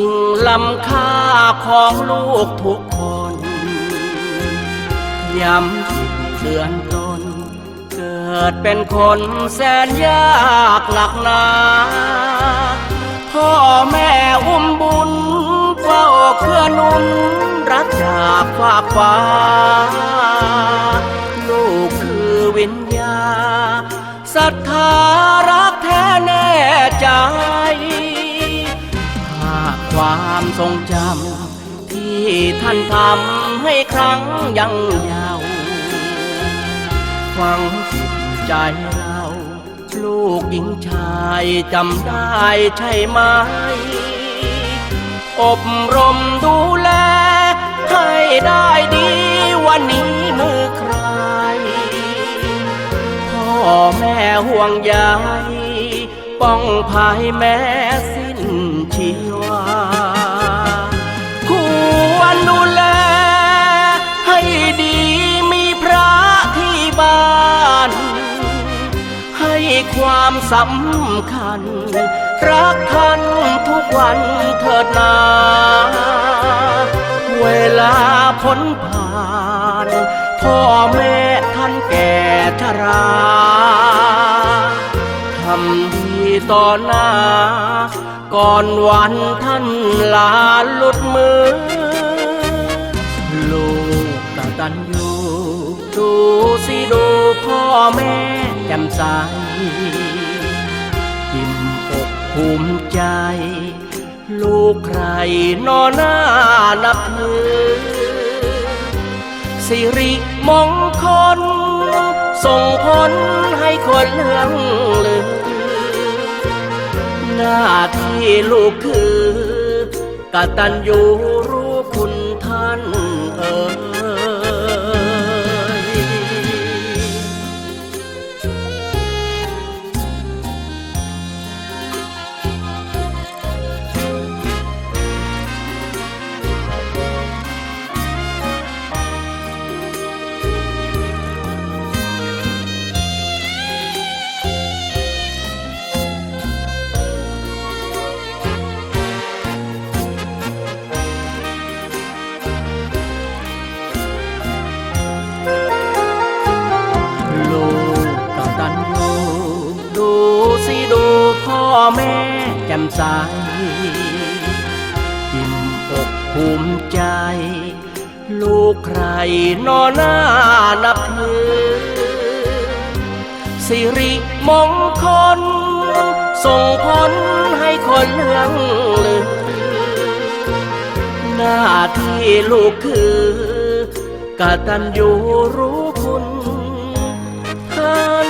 ิ่งล้ำค่าของลูกทุกคน ย้ำเดือนตน เกิดเป็นคนแสนยากหนักหนา พ่อแม่อุ้มบุญเฝ้าเครือนุนรักจากฝาฟ้า ลูกคือวิญญาศรัทธารักแท้แน่ใจ ความทรงจำที่ท่านทำให้ครั้งยังยาวฟังสุดใจเรา ลูกหญิงชายจำได้ใช่ไหม อบรมดูแล ให้ได้ดีวันนี้มือใคร พ่อแม่ห่วงใยป้องภายแม้สิ้น ความสำคัญ รักท่านทุกวันเถิดนา เวลาพ้นผ่านพ่อแม่ท่านแก่ชราทำดีต่อหน้า ก่อนวันท่านลาลุดมือ ลูกกตันอยู่ดูสิดูพ่อแม่ แจ่มใสอิ่มอกภูมิใจ ลูกใครนอหน้านับถือ สิริมงคล ส่งผลให้คนเลื่องลือ หน้าที่ลูกคือกตัญญูรู้คุณท่านเอ่ย พ่อแม่จ่มใสอิ่มอกภูมิใจ ลูกใครนอหน้านับถือสิริมงคล ส่งผลให้คนเลื่องลือ หน้าที่ลูกคือกตัญญูรู้คุณท่าน